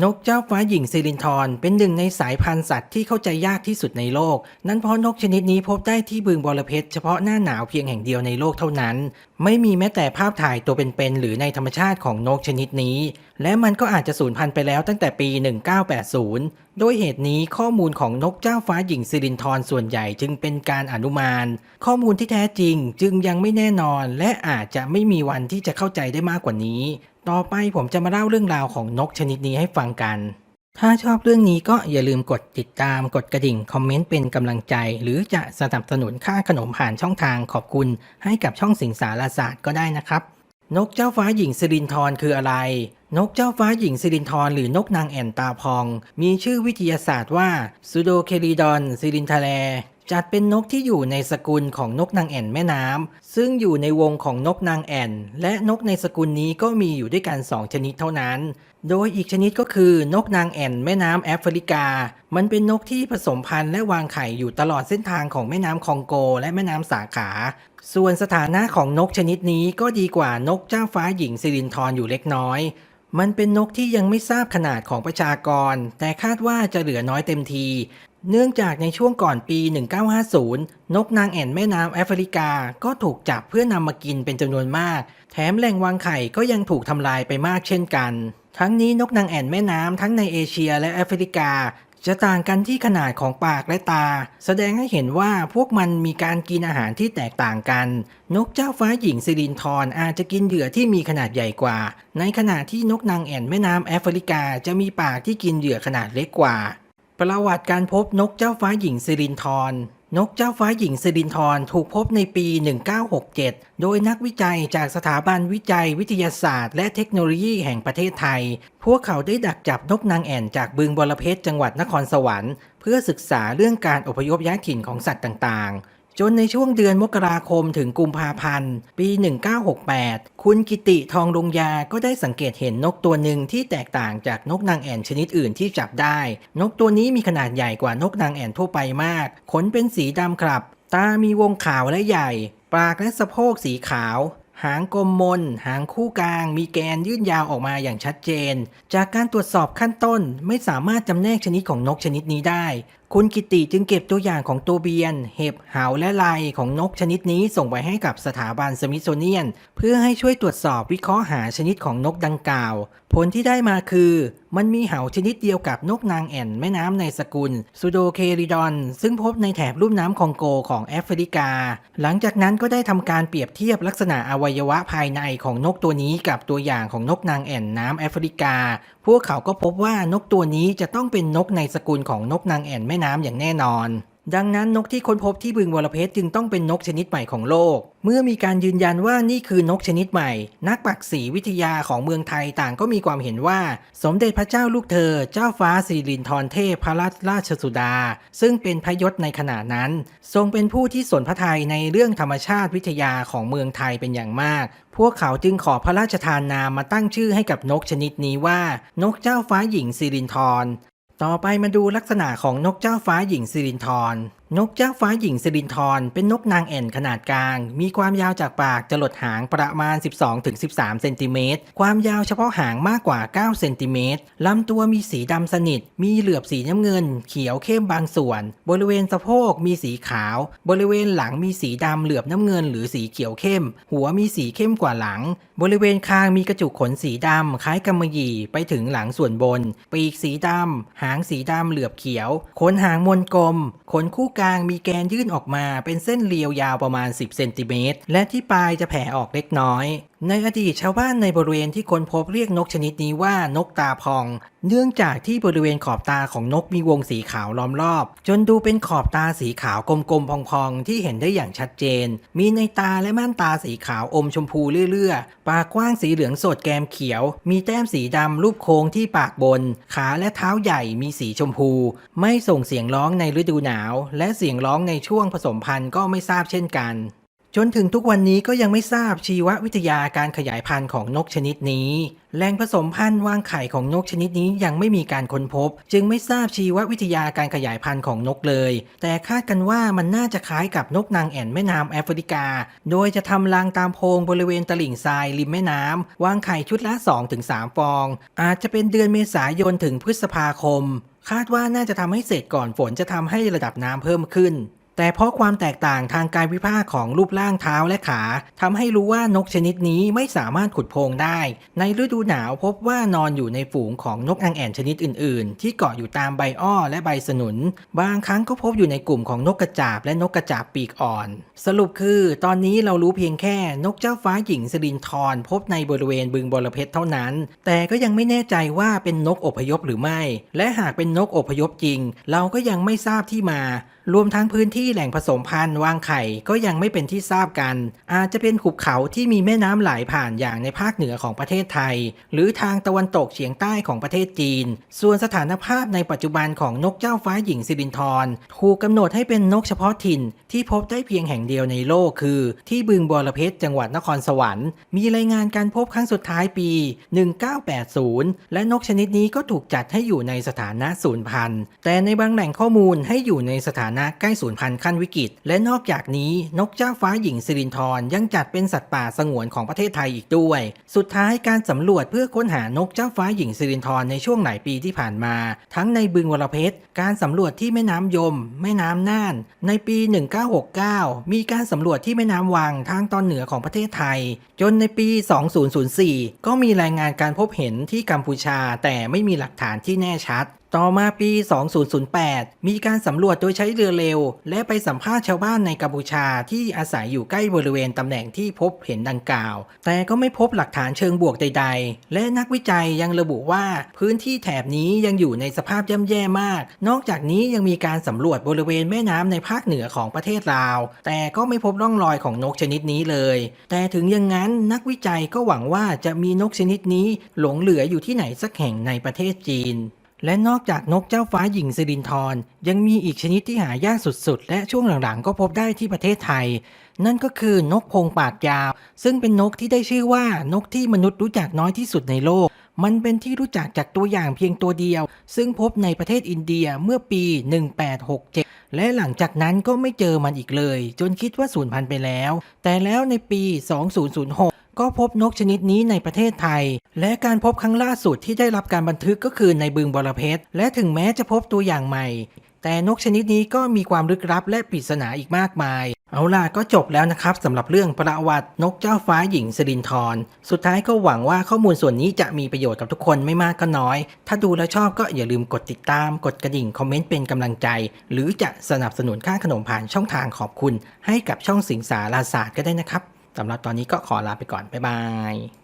นกเจ้าฟ้าหญิงซิลินทรเป็นหนึ่งในสายพันธุ์สัตว์ที่เข้าใจยากที่สุดในโลก นั่นเพราะนกชนิดนี้พบได้ที่บึงบอระเพ็ดเฉพาะหน้าหนาวเพียงแห่งเดียวในโลกเท่านั้น ไม่มีแม้แต่ภาพถ่ายตัวเป็นๆหรือในธรรมชาติของนกชนิดนี้ และมันก็อาจจะสูญพันธุ์ไปแล้วตั้งแต่ปี 1980 โดยเหตุนี้ข้อมูลของนกเจ้าฟ้าหญิงซิลินทรส่วนใหญ่จึงเป็นการอนุมาน ข้อมูลที่แท้จริงจึงยังไม่แน่นอน และอาจจะไม่มีวันที่จะเข้าใจได้มากกว่านี้ ต่อไปผมจะมาเล่าเรื่องราวของนกชนิดนี้ให้ฟังกัน ถ้าชอบเรื่องนี้ก็อย่าลืมกดติดตาม กดกระดิ่ง คอมเมนต์เป็นกำลังใจ หรือจะสนับสนุนค่าขนมผ่านช่องทางขอบคุณ ให้กับช่องสิงสารศาสตร์ก็ได้นะครับ นกเจ้าฟ้าหญิงซิลินทรคืออะไร นกเจ้าฟ้าหญิงซิลินทรหรือนกนางแอ่นตาพอง มีชื่อวิทยาศาสตร์ว่าซูโดเคลิดอนซิลินทาแล จัดเป็นนกที่อยู่ในสกุลของนกนางแอ่นแม่น้ำซึ่งอยู่ในวงของนกนางแอ่น และนกในสกุลนี้ก็มีอยู่ด้วยกัน 2 ชนิดเท่านั้น โดยอีกชนิดก็คือนกนางแอ่นแม่น้ำแอฟริกา มันเป็นนกที่ผสมพันธุ์และวางไข่อยู่ตลอดเส้นทางของแม่น้ำคองโก และแม่น้ำสาขา ส่วนสถานะของนกชนิดนี้ก็ดีกว่านกเจ้าฟ้าหญิงซิลินทรอยู่เล็กน้อย มันเป็นนกที่ยังไม่ทราบขนาดของประชากร แต่คาดว่าจะเหลือน้อยเต็มที เนื่องจากในช่วงก่อนปี 1950 นกนางแอ่นแม่น้ำแอฟริกาก็ถูกจับเพื่อนำมากินเป็นจำนวนมาก แถมแหล่งวางไข่ก็ยังถูกทำลายไปมากเช่นกัน ทั้งนี้นกนางแอ่นแม่น้ำทั้งในเอเชียและแอฟริกา จะต่างกันที่ขนาดของปากและตา แสดงให้เห็นว่าพวกมันมีการกินอาหารที่แตกต่างกัน นกเจ้าฟ้าหญิงซิลินทรอาจจะกินเหยื่อที่มีขนาดใหญ่กว่า ในขณะที่นกนางแอ่นแม่น้ำแอฟริกาจะมีปากที่กินเหยื่อขนาดเล็กกว่า ประวัติการพบนกเจ้าฟ้าหญิงซิลินทร นกเจ้าฟ้าหญิงซิรินทรถูกพบในปี 1967 โดยนักวิจัยจากสถาบันวิจัยวิทยาศาสตร์ และเทคโนโลยีแห่งประเทศไทย พวกเขาได้ดักจับนกนางแอ่นจากบึงบรเพชรจังหวัดนครสวรรค์ เพื่อศึกษาเรื่องการอพยพย้ายถิ่นของสัตว์ต่างๆ จนในช่วงเดือนมกราคมถึงกุมภาพันธ์ ปี 1968 คุณกิติทองลงยาก็ได้สังเกตเห็นนกตัวหนึ่งที่แตกต่างจากนกนางแอ่นชนิดอื่นที่จับได้ นกตัวนี้มีขนาดใหญ่กว่านกนางแอ่นทั่วไปมาก ขนเป็นสีดำครับ ตามีวงขาวและใหญ่ ปากและสะโพกสีขาวหางกลมมน หางคู่กลาง มีแกนยื่นยาวออกมาอย่างชัดเจน จากการตรวจสอบขั้นต้นไม่สามารถจำแนกชนิดของนกชนิดนี้ได้ คุณกิติจึงเก็บตัวอย่างของตัวเบียน เห็บ หาวและลายของนกชนิดนี้ส่งไปให้กับสถาบันสมิธโซเนียน เพื่อให้ช่วยตรวจสอบวิเคราะห์หาชนิดของนกดังกล่าว ผลที่ได้มาคือ มันมีเหาชนิดเดียวกับนกนางแอ่นแม่น้ำในสกุลซูโดเคริดอน ซึ่งพบในแถบลุ่มน้ำคองโกของแอฟริกา หลังจากนั้นก็ได้ทำการเปรียบเทียบลักษณะอวัยวะภายในของนกตัวนี้กับตัวอย่างของนกนางแอ่นน้ำแอฟริกาพวกเขาก็พบว่านกตัวนี้จะต้องเป็นนกในสกุลของนกนางแอ่นแม่น้ำอย่างแน่นอน ดังนั้นนกที่ค้นพบที่บึงวรเพชรจึงต้องเป็นนกชนิดใหม่ของโลก เมื่อมีการยืนยันว่านี่คือนกชนิดใหม่ นักปักษีวิทยาของเมืองไทยต่างก็มีความเห็นว่า สมเด็จพระเจ้าลูกเธอ เจ้าฟ้าสิรินธรเทพพระราชราชสุดา ซึ่งเป็นพระยศในขณะนั้น ทรงเป็นผู้ที่สนพระทัยในเรื่องธรรมชาติวิทยาของเมืองไทยเป็นอย่างมาก พวกเขาจึงขอพระราชทานนามมาตั้งชื่อให้กับนกชนิดนี้ว่า นกเจ้าฟ้าหญิงสิรินธร ต่อไปมาดูลักษณะของนกเจ้าฟ้าหญิงสิรินทร นกเจ้าฟ้าหญิงสิรินธรเป็นนกนางแอ่นขนาดกลาง มีความยาวจากปากจรดหางประมาณ 12-13 เซนติเมตร ความยาวเฉพาะหางมากกว่า 9 เซนติเมตร ลำตัวมีสีดำสนิท มีเหลือบสีน้ำเงิน เขียวเข้มบางส่วน บริเวณสะโพกมีสีขาว บริเวณหลังมีสีดำเหลือบน้ำเงิน หรือสีเขียวเข้ม หัวมีสีเข้มกว่าหลัง บริเวณคางมีกระจุกขนสีดำคล้ายกำมะหยี่ไปถึงหลังส่วนบน ปีกสีดำหางสีดำเหลือบเขียว ขนหางมนกลม ขนคู่กันลางมีแกนยื่นออกมาเป็นเส้นเรียวยาวประมาณ 10 เซนติเมตร และที่ปลายจะแผ่ออกเล็กน้อย ในอดีตชาวบ้านในบริเวณที่คนพบเรียกนกชนิดนี้ว่านกตาพอง เนื่องจากที่บริเวณขอบตาของนกมีวงสีขาวล้อมรอบ จนดูเป็นขอบตาสีขาวกลมๆพองๆ ที่เห็นได้อย่างชัดเจน มีในตาและม่านตาสีขาวอมชมพูเรื่อยๆ ปากกว้างสีเหลืองสดแกมเขียว มีแต้มสีดำรูปโค้งที่ปากบน ขาและเท้าใหญ่มีสีชมพู ไม่ส่งเสียงร้องในฤดูหนาว และเสียงร้องในช่วงผสมพันธุ์ก็ไม่ทราบเช่นกัน จนถึงทุกวันนี้ก็ยังไม่ทราบชีววิทยาการขยายพันธุ์ของนกชนิดนี้แหล่งผสมพันธุ์วางไข่ของนกชนิดนี้ยังไม่มีการค้นพบ จึงไม่ทราบชีววิทยาการขยายพันธุ์ของนกเลย แต่คาดกันว่ามันน่าจะคล้ายกับนกนางแอ่นแม่น้ำแอฟริกา โดยจะทำรังตามโพรงบริเวณตลิ่งทรายริมแม่น้ำวางไข่ชุดละ 2-3 ฟอง อาจจะเป็นเดือนเมษายนถึงพฤษภาคม คาดว่าน่าจะทำให้เสร็จก่อนฝนจะทำให้ระดับน้ำเพิ่มขึ้น แต่เพราะความแตกต่างทางกายวิภาคของรูปร่างเท้าและขาทำให้รู้ว่านกชนิดนี้ไม่สามารถขุดโพรงได้ ในฤดูหนาวพบว่านอนอยู่ในฝูงของนกนางแอ่นชนิดอื่น ๆ ที่เกาะอยู่ตามใบอ้อและใบสนุน บางครั้งก็พบอยู่ในกลุ่มของนกกระจาบและนกกระจาบปีกอ่อน สรุปคือ ตอนนี้เรารู้เพียงแค่นกเจ้าฟ้าหญิงสลินทรพบในบริเวณบึงบรเพชรเท่านั้น แต่ก็ยังไม่แน่ใจว่าเป็นนกอพยพหรือไม่ และหากเป็นนกอพยพจริง เราก็ยังไม่ทราบที่มารวมทั้งพื้นที่แหล่งผสมพันธุ์วางไข่ก็ยังไม่เป็นที่ทราบกัน อาจจะเป็นหุบเขาที่มีแม่น้ำไหลผ่านอย่างในภาคเหนือของประเทศไทย หรือทางตะวันตกเฉียงใต้ของประเทศจีน ส่วนสถานภาพในปัจจุบันของนกเจ้าฟ้าหญิงสิรินทรถูกกำหนดให้เป็นนกเฉพาะถิ่นที่พบได้เพียงแห่งเดียวในโลกคือ ที่บึงบรเพชรจังหวัดนครสวรรค์ มีรายงานการพบครั้งสุดท้ายปี 1980 และนกชนิดนี้ก็ถูกจัดให้อยู่ในสถานะสูญพันธุ์แต่ในบางแหล่งข้อมูลให้อยู่ในสถานนะใกล้สูญพันธุ์ขั้นวิกฤต และนอกจากนี้นกเจ้าฟ้าหญิงสิรินทรยังจัดเป็นสัตว์ป่าสงวนของประเทศไทยอีกด้วย สุดท้ายการสำรวจเพื่อค้นหานกเจ้าฟ้าหญิงสิรินทรในช่วงหลายปีที่ผ่านมา ทั้งในบึงวรเพชรการสำรวจที่แม่น้ำยม แม่น้ำน่าน ในปี 1969 มีการสำรวจที่แม่น้ำวังทางตอนเหนือของประเทศไทย จนในปี 2004 ก็มีรายงานการพบเห็นที่กัมพูชาแต่ไม่มีหลักฐานที่แน่ชัด ต่อมาปี 2008 มีการสำรวจโดยใช้เรือเร็ว และไปสัมภาษณ์ชาวบ้านในกัมพูชาที่อาศัยอยู่ใกล้บริเวณตำแหน่งที่พบเห็นดังกล่าว แต่ก็ไม่พบหลักฐานเชิงบวกใด ๆ และนักวิจัยยังระบุว่าพื้นที่แถบนี้ยังอยู่ในสภาพย่ำแย่มาก นอกจากนี้ยังมีการสำรวจบริเวณแม่น้ำในภาคเหนือของประเทศลาว แต่ก็ไม่พบร่องรอยของนกชนิดนี้เลย แต่ถึงอย่างนั้นนักวิจัยก็หวังว่าจะมีนกชนิดนี้หลงเหลืออยู่ที่ไหนสักแห่งในประเทศจีน และนอกจากนกเจ้าฟ้าหญิงสิรินทรยังมีอีกชนิดที่หายากสุดๆ และช่วงหลังๆ ก็พบได้ที่ประเทศไทย นั่นก็คือนกพงปากยาว ซึ่งเป็นนกที่ได้ชื่อว่านกที่มนุษย์รู้จักน้อยที่สุดในโลก มันเป็นที่รู้จักจากตัวอย่างเพียงตัวเดียว ซึ่งพบในประเทศอินเดียเมื่อปี 1867 และหลังจากนั้นก็ไม่เจอมันอีกเลย จนคิดว่าสูญพันธุ์ไปแล้ว แต่แล้วในปี 2006 ก็พบนกชนิดนี้ในประเทศไทย และการพบครั้งล่าสุดที่ได้รับการบันทึกก็คือในบึงบรเพชร และถึงแม้จะพบตัวอย่างใหม่ แต่นกชนิดนี้ก็มีความลึกลับและปริศนาอีกมากมาย เอาล่ะก็จบแล้วนะครับสำหรับเรื่องประวัตินกเจ้าฟ้าหญิงสิรินทรสุดท้ายก็หวังว่าข้อมูลส่วนนี้จะมีประโยชน์กับทุกคนไม่มากก็น้อย ถ้าดูแล้วชอบก็อย่าลืมกดติดตาม กดกระดิ่งคอมเมนต์เป็นกำลังใจ หรือจะสนับสนุนค่าขนมผ่านช่องทางขอบคุณ ให้กับช่องสิงสาราศาสตร์ก็ได้นะครับ สำหรับตอนนี้ก็ขอลาไปก่อน บ๊ายบาย